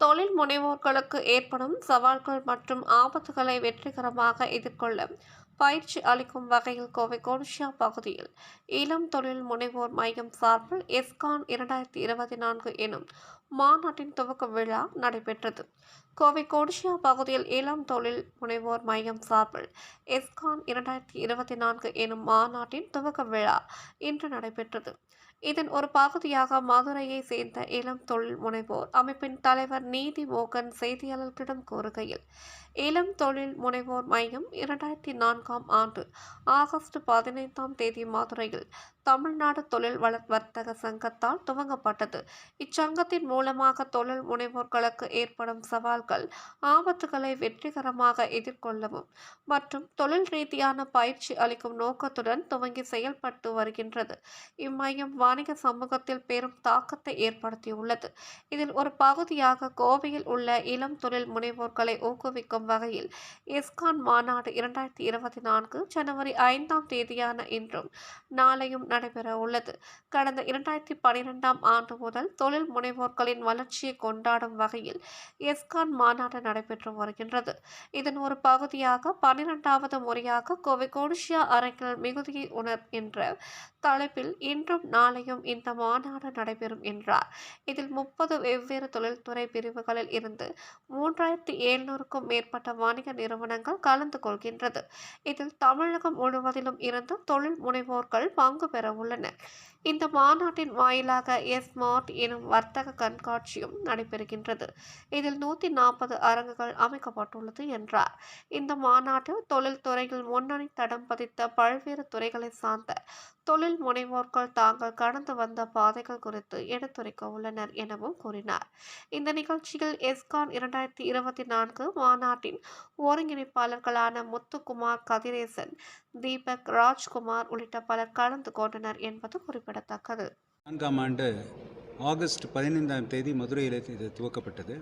தொழில் முனைவோர்களுக்கு ஏற்படும் சவால்கள் மற்றும் ஆபத்துகளை வெற்றிகரமாக எதிர்கொள்ள பயிற்சி அளிக்கும் வகையில் கோவை கோன்ஷியா பகுதியில் இளம் தொழில் முனைவோர் மையம் சார்பில் எஸ்கான் இரண்டாயிரத்தி இருபத்தி நான்கு எனும் மாநாட்டின் துவக்க விழா நடைபெற்றது. கோவை கோடிஷியா பகுதியில் இளம் தொழில் முனைவோர் மையம் சார்பில் எஸ்கான் இரண்டாயிரத்தி இருபத்தி நான்கு எனும் மாநாட்டின் துவக்க விழா இன்று நடைபெற்றது. இதன் ஒரு பகுதியாக மதுரையை சேர்ந்த இளம் தொழில் முனைவோர் அமைப்பின் தலைவர் நீதி மோகன் செய்தியாளர்களிடம் கூறுகையில் இளம் தொழில் முனைவோர் மையம் இரண்டாயிரத்தி நான்காம் ஆண்டு ஆகஸ்ட் பதினைந்தாம் தேதி மதுரையில் தமிழ்நாடு தொழில் வள வர்த்தக சங்கத்தால் துவங்கப்பட்டது. இச்சங்கத்தின் மூலமாக தொழில் முனைவோர்களுக்கு ஏற்படும் சவால்கள் ஆபத்துகளை வெற்றிகரமாக எதிர்கொள்ளவும் மற்றும் தொழில் ரீதியான பயிற்சி அளிக்கும் நோக்கத்துடன் துவங்கி செயல்பட்டு வருகின்றது. இம்மையம் வணிக சமூகத்தில் பெரும் தாக்கத்தை ஏற்படுத்தியுள்ளது. இதில் ஒரு பகுதியாக கோவையில் உள்ள இளம் தொழில் முனைவோர்களை ஊக்குவிக்கும் வகையில் இஸ்கான் மாநாடு இரண்டாயிரத்தி இருபத்தி நான்கு ஜனவரி ஐந்தாம் தேதியான இன்றும் நாளையும் நடைபெற உள்ளது. கடந்த இரண்டாயிரத்தி பனிரெண்டாம் ஆண்டு முதல் தொழில் முனைவோர்களின் வளர்ச்சியை கொண்டாடும் வகையில் எஸ்கான் மாநாடு நடைபெற்று வருகின்றது. இதன் ஒரு பகுதியாக பனிரெண்டாவது முறையாக கோவை கோடிஷியா அரங்கில் மிகுதியை உணர் என்ற தலைப்பில் இன்றும் நாளையும் இந்த மாநாடு நடைபெறும் என்றார். இதில் முப்பது வெவ்வேறு தொழில்துறை பிரிவுகளில் இருந்து மூன்றாயிரத்தி எழுநூறுக்கும் மேற்பட்ட வணிக நிறுவனங்கள் கலந்து கொள்கின்றது. இதில் தமிழகம் முழுவதிலும் இருந்து தொழில் முனைவோர்கள் பங்கு பெற உள்ளனர் இந்த மாநாட்டின் வாயிலாக எஸ்மார்ட் எனும் வர்த்தக கண்காட்சியும் நடைபெறுகின்றது. இதில் நூற்றி நாற்பது அரங்குகள் அமைக்கப்பட்டுள்ளது என்றார். இந்த மாநாட்டில் தொழில்துறையில் முன்னணி தடம் பதித்த பல்வேறு துறைகளை சார்ந்த தொழில் முனைவோர்கள் தாங்கள் கடந்து வந்த பாதைகள் குறித்து எடுத்துரைக்க உள்ளனர் எனவும் கூறினார். இந்த நிகழ்ச்சியில் எஸ்கான் இரண்டாயிரத்தி இருபத்தி நான்கு மாநாட்டின் ஒருங்கிணைப்பாளர்களான முத்துக்குமார் கதிரேசன் தீபக் ராஜ்குமார் உள்ளிட்ட பலர் கலந்து கொண்டனர் என்பது குறிப்பிட்டார் குறிப்பிடத்தக்கது. நான்காம் ஆண்டு ஆகஸ்ட் பதினைந்தாம் தேதி மதுரையில் இது துவக்கப்பட்டது.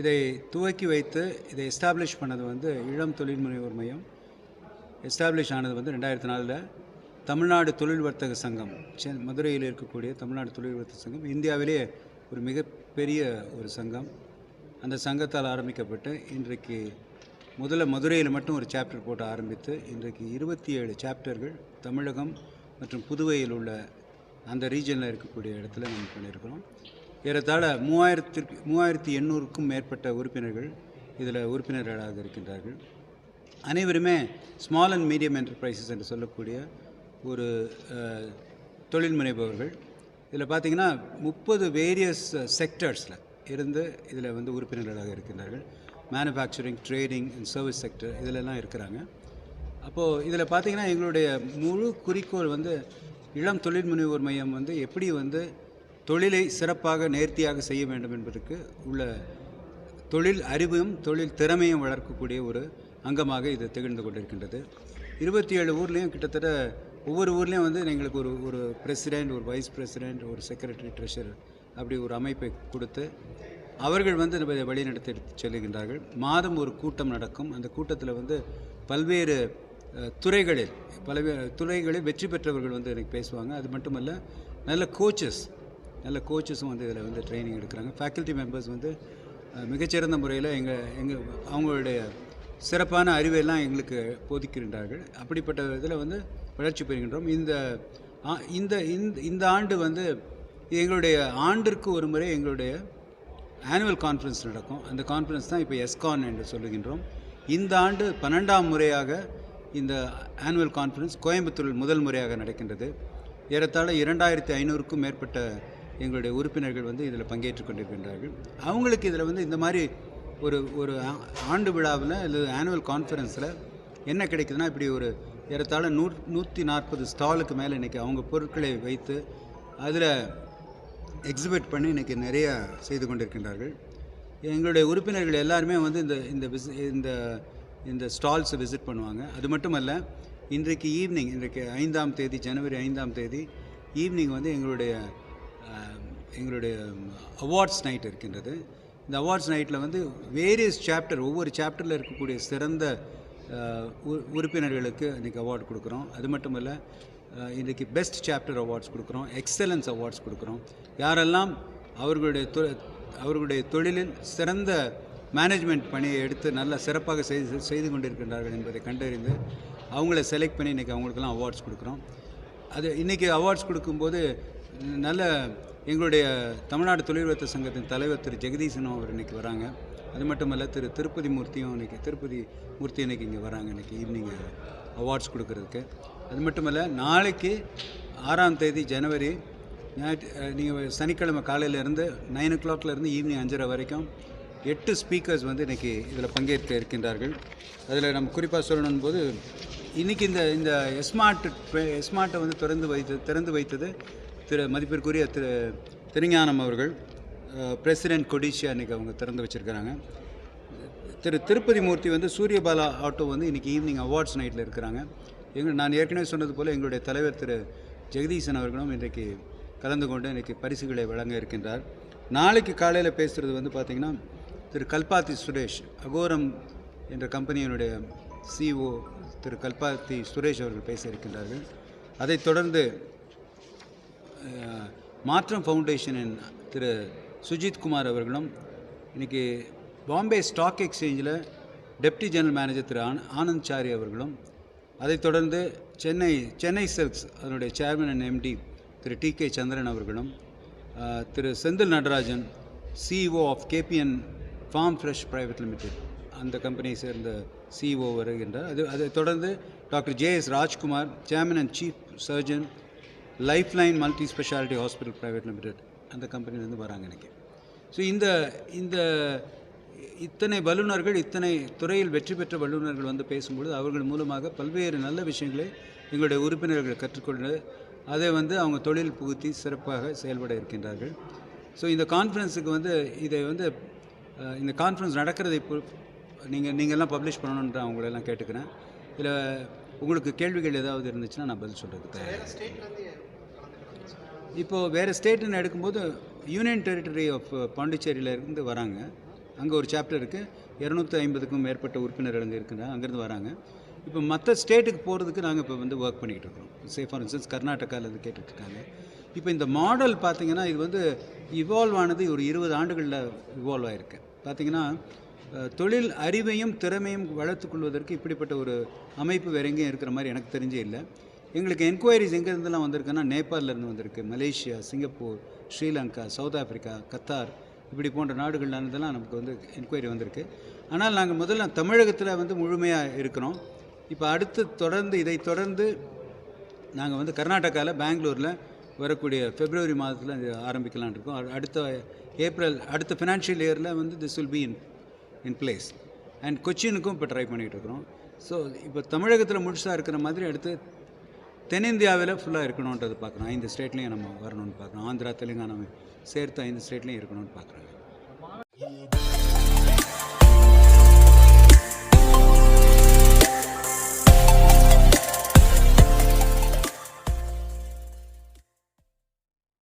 இதை துவக்கி வைத்து இதை எஸ்டாப்ளிஷ் பண்ணது வந்து இளம் தொழில் முனைவோர் மையம். எஸ்டாப்ளிஷ் ஆனது வந்து ரெண்டாயிரத்தி நாலில் தமிழ்நாடு தொழில் வர்த்தக சங்கம் சென் மதுரையில் இருக்கக்கூடிய தமிழ்நாடு தொழில் வர்த்தக சங்கம் இந்தியாவிலேயே ஒரு மிகப்பெரிய ஒரு சங்கம். அந்த சங்கத்தால் ஆரம்பிக்கப்பட்டு இன்றைக்கு முதல்ல மதுரையில் மட்டும் ஒரு சாப்டர் போட்டு ஆரம்பித்து இன்றைக்கு இருபத்தி ஏழு சாப்டர்கள் தமிழகம் மற்றும் புதுவையில் உள்ள அந்த ரீஜனில் இருக்கக்கூடிய இடத்துல நம்ம பண்ணியிருக்கிறோம். ஏறத்தாழ மூவாயிரத்திற்கு மூவாயிரத்தி எண்ணூறுக்கும் மேற்பட்ட உறுப்பினர்கள் இதில் உறுப்பினர்களாக இருக்கின்றார்கள். அனைவருமே ஸ்மால் அண்ட் மீடியம் என்டர்பிரைசஸ் என்று சொல்லக்கூடிய ஒரு தொழில் முனைபவர்கள். இதில் பார்த்தீங்கன்னா முப்பது வேரியஸ் செக்டர்ஸில் இருந்து இதில் வந்து உறுப்பினர்களாக இருக்கின்றார்கள். Manufacturing trading and service sector இதிலெல்லாம் இருக்கிறாங்க. அப்போது இதில் பார்த்தீங்கன்னா எங்களுடைய முழு குறிக்கோள் வந்து இளம் தொழில் முனைவோர் மையம் வந்து எப்படி வந்து தொழிலை சிறப்பாக நேர்த்தியாக செய்ய வேண்டும் என்பதற்கு உள்ள தொழில் அறிவும் தொழில் திறமையும் வளர்க்கக்கூடிய ஒரு அங்கமாக இது திகழ்ந்து கொண்டிருக்கின்றது. இருபத்தி ஏழு ஊர்லேயும் கிட்டத்தட்ட ஒவ்வொரு ஊர்லேயும் வந்து எங்களுக்கு ஒரு ஒரு பிரசிடெண்ட் ஒரு வைஸ் பிரசிடெண்ட் ஒரு செக்ரட்டரி ட்ரெஷரர் அப்படி ஒரு அமைப்பை கொடுத்து அவர்கள் வந்து வழிநடத்தி செல்கின்றார்கள் மாதம் ஒரு கூட்டம் நடக்கும். அந்த கூட்டத்தில் வந்து பல்வேறு துறைகளில் பல்வேறு துறைகளில் வெற்றி பெற்றவர்கள் வந்து எனக்கு பேசுவாங்க. அது மட்டுமல்ல நல்ல கோச்சஸ் நல்ல கோச்சஸும் வந்து இதில் வந்து ட்ரைனிங் எடுக்கிறாங்க. ஃபேக்கல்ட்டி மெம்பர்ஸ் வந்து மிகச்சிறந்த முறையில் எங்கள் எங்கள் அவங்களுடைய சிறப்பான அறிவையெல்லாம் எங்களுக்கு போதிக்கின்றார்கள். அப்படிப்பட்ட இதில் வந்து வளர்ச்சி பெறுகின்றோம். இந்த ஆ- இந்த இந்த- இந்த ஆண்டு வந்து எங்களுடைய ஆண்டிற்கு ஒரு முறை எங்களுடைய ஆனுவல் கான்ஃபரன்ஸ் நடக்கும். அந்த கான்ஃபரன்ஸ் தான் இப்போ எஸ்கான் என்று சொல்லுகின்றோம். இந்த ஆண்டு பன்னெண்டாம் முறையாக இந்த ஆனுவல் கான்ஃபரன்ஸ் கோயம்புத்தூரில் முதல் முறையாக நடக்கின்றது. ஏறத்தாழ இரண்டாயிரத்தி ஐநூறுக்கும் மேற்பட்ட எங்களுடைய உறுப்பினர்கள் வந்து இதில் பங்கேற்று கொண்டிருக்கின்றார்கள். அவங்களுக்கு இதில் வந்து இந்த மாதிரி ஒரு ஒரு ஆண்டு விழாவில் அல்லது ஆனுவல் கான்ஃபரன்ஸில் என்ன கிடைக்குதுன்னா இப்படி ஒரு ஏறத்தாழ நூ நூற்றி நாற்பது ஸ்டாலுக்கு மேலே இன்றைக்கி அவங்க பொருட்களை வைத்து அதில் எக்ஸிபிட் பண்ணி இன்றைக்கி நிறைய செய்து கொண்டிருக்கின்றார்கள். எங்களுடைய உறுப்பினர்கள் எல்லாருமே வந்து இந்த இந்த பிஸ் இந்த இந்த ஸ்டால்ஸை விசிட் பண்ணுவாங்க. அது மட்டுமல்ல இன்றைக்கு ஈவினிங் இன்றைக்கு ஐந்தாம் தேதி ஜனவரி ஐந்தாம் தேதி ஈவினிங் வந்து எங்களுடைய எங்களுடைய அவார்ட்ஸ் நைட் இருக்கின்றது. இந்த அவார்ட்ஸ் நைட்டில் வந்து வேரியஸ் சாப்டர் ஒவ்வொரு சாப்டரில் இருக்கக்கூடிய சிறந்த உ- உறுப்பினர்களுக்கு இன்றைக்கி அவார்டு கொடுக்குறோம். அது மட்டும் இல்லை இன்றைக்கி பெஸ்ட் சாப்டர் அவார்ட்ஸ் கொடுக்குறோம். எக்ஸலன்ஸ் அவார்ட்ஸ் கொடுக்குறோம். யாரெல்லாம் அவர்களுடைய தொ அவர்களுடைய தொழிலில் சிறந்த மேனேஜ்மெண்ட் பணியை எடுத்து நல்லா சிறப்பாக செய்து செய்து கொண்டிருக்கின்றார்கள் என்பதை கண்டறிந்து அவங்கள செலக்ட் பண்ணி இன்றைக்கி அவங்களுக்கெல்லாம் அவார்ட்ஸ் கொடுக்குறோம். அது இன்றைக்கி அவார்ட்ஸ் கொடுக்கும்போது நல்ல எங்களுடைய தமிழ்நாடு தொழில்வர்த்த சங்கத்தின் தலைவர் திரு ஜெகதீசனும் அவர் இன்றைக்கி வராங்க. அது மட்டும் இல்லை திரு திருப்பதி மூர்த்தியும் இன்றைக்கி திருப்பதி மூர்த்தி இன்றைக்கி இங்கே வராங்க இன்றைக்கி ஈவினிங் அவார்ட்ஸ் கொடுக்கறதுக்கு. அது மட்டும் இல்லை நாளைக்கு ஆறாம் தேதி ஜனவரி ஞாயிற்று நீங்கள் சனிக்கிழமை காலையிலேருந்து நைன் ஓ கிளாக்லேருந்து ஈவினிங் அஞ்சரை வரைக்கும் எட்டு ஸ்பீக்கர்ஸ் வந்து இன்றைக்கி இதில் பங்கேற்க இருக்கின்றார்கள். அதில் நம்ம குறிப்பாக சொல்லணும் போது இன்றைக்கி இந்த இந்த எஸ்மார்ட் எஸ்மார்ட்டை வந்து திறந்து வைத்து திறந்து வைத்தது திரு மதிப்பிற்குரிய திரு திருஞானம் அவர்கள். பிரசிடென்ட் கொடிஷியா இன்றைக்கி அவங்க திறந்து வச்சுருக்கிறாங்க. திரு திருப்பதி மூர்த்தி வந்து சூரியபாலா ஆட்டோ வந்து இன்றைக்கி ஈவினிங் அவார்ட்ஸ் நைட்டில் இருக்கிறாங்க. எங்கள் நான் ஏற்கனவே சொன்னது போல் எங்களுடைய தலைவர் திரு ஜெகதீசன் அவர்களும் இன்றைக்கு கலந்து கொண்டு இன்றைக்கி பரிசுகளை வழங்க இருக்கின்றார். நாளைக்கு காலையில் பேசுகிறது வந்து பார்த்திங்கன்னா திரு கல்பாத்தி சுரேஷ் அகோரம் என்ற கம்பெனியினுடைய சிஓ திரு கல்பாத்தி சுரேஷ் அவர்கள் பேச இருக்கின்றார்கள். அதைத் தொடர்ந்து மாற்றம் ஃபவுண்டேஷனின் திரு சுஜித் குமார் அவர்களும் இன்றைக்கி பாம்பே ஸ்டாக் எக்ஸ்சேஞ்சில் டெப்டி ஜெனரல் மேனேஜர் திரு ஆன- ஆனந்த் சாரி அவர்களும் அதைத் தொடர்ந்து சென்னை சென்னை சில்க்ஸ் அதனுடைய chairman and MD Thiru T K Chandran அவர்களும் திரு Senthil Natarajan CEO of KPN farm fresh private limited அந்த கம்பெனியை சேர்ந்த சிஓ வருகின்றார். அது அதை தொடர்ந்து doctor J S Rajkumar chairman and chief surgeon Lifeline multi speciality hospital private limited அந்த கம்பெனிலேருந்து வராங்க எனக்கு ஸோ இந்த இந்த இத்தனை வல்லுநர்கள் இத்தனை துறையில் வெற்றி பெற்ற வல்லுநர்கள் வந்து பேசும்பொழுது அவர்கள் மூலமாக பல்வேறு நல்ல விஷயங்களை எங்களுடைய உறுப்பினர்கள் கற்றுக்கொண்டு அதை வந்து அவங்க தொழில் புகுத்தி சிறப்பாக செயல்பட இருக்கின்றார்கள். ஸோ இந்த கான்ஃபரன்ஸுக்கு வந்து இதை வந்து இந்த கான்ஃபரன்ஸ் நடக்கிறதை இப்போ நீங்கள் நீங்கள்லாம் பப்ளிஷ் பண்ணணுன்ற அவங்களெல்லாம் கேட்டுக்கிறேன். இதில் உங்களுக்கு கேள்விகள் ஏதாவது இருந்துச்சுன்னா நான் பதில் சொல்கிறதுக்கு இப்போது வேறு ஸ்டேட்டுன்னு எடுக்கும்போது யூனியன் டெரிட்டரி ஆஃப் பாண்டிச்சேரியில் இருந்து வராங்க. அங்கே ஒரு சாப்டர் இருக்குது இரநூத்தி ஐம்பதுக்கும் மேற்பட்ட உறுப்பினர்கள் அங்கே இருக்கிறாங்க அங்கேருந்து வராங்க. இப்போ மற்ற ஸ்டேட்டுக்கு போகிறதுக்கு நாங்கள் இப்போ வந்து ஒர்க் பண்ணிகிட்டு இருக்கோம் சே ஃபார் இன்ஸ்டன்ஸ் கர்நாடகாவிலேருந்து கேட்டுட்ருக்காங்க இப்போ இந்த மாடல் பார்த்திங்கன்னா இது வந்து இவால்வ் ஆனது ஒரு இருபது ஆண்டுகளில் இவால்வ் ஆகிருக்கு பார்த்தீங்கன்னா தொழில் அறிவையும் திறமையும் வளர்த்துக்கொள்வதற்கு இப்படிப்பட்ட ஒரு அமைப்பு வேற எங்கேயும் இருக்கிற மாதிரி எனக்கு தெரிஞ்சே இல்லை. எங்களுக்கு என்கொயரிஸ் எங்கேருந்துலாம் வந்திருக்குன்னா நேபாளிலேருந்து வந்திருக்கு. Malaysia Singapore Sri Lanka South Africa Qatar இப்படி போன்ற நாடுகள்லேருந்தெல்லாம் நமக்கு வந்து என்கொயரி வந்திருக்கு. ஆனால் நாங்கள் முதல்ல தமிழகத்தில் வந்து முழுமையாக இருக்கிறோம். இப்போ அடுத்து தொடர்ந்து இதை தொடர்ந்து நாங்கள் வந்து கர்நாடகாவில் பெங்களூரில் வரக்கூடிய பிப்ரவரி மாதத்தில் இது ஆரம்பிக்கலாம்னு இருக்கும். அடுத்த ஏப்ரல் அடுத்த ஃபினான்ஷியல் இயரில் வந்து this will be in in place and கொச்சினுக்கும் இப்போ ட்ரை பண்ணிகிட்டு இருக்கிறோம். ஸோ இப்போ தமிழகத்தில் முழுசாக இருக்கிற மாதிரி அடுத்து தென்னிந்தியாவில் ஃபுல்லாக இருக்கணுன்றது பார்க்குறோம். ஐந்து ஸ்டேட்லேயும் நம்ம வரணும்னு பார்க்குறோம். ஆந்திரா தெலுங்கானா சேர்த்து ஐந்து ஸ்டேட்லேயும் இருக்கணும்னு பார்க்குறாங்க.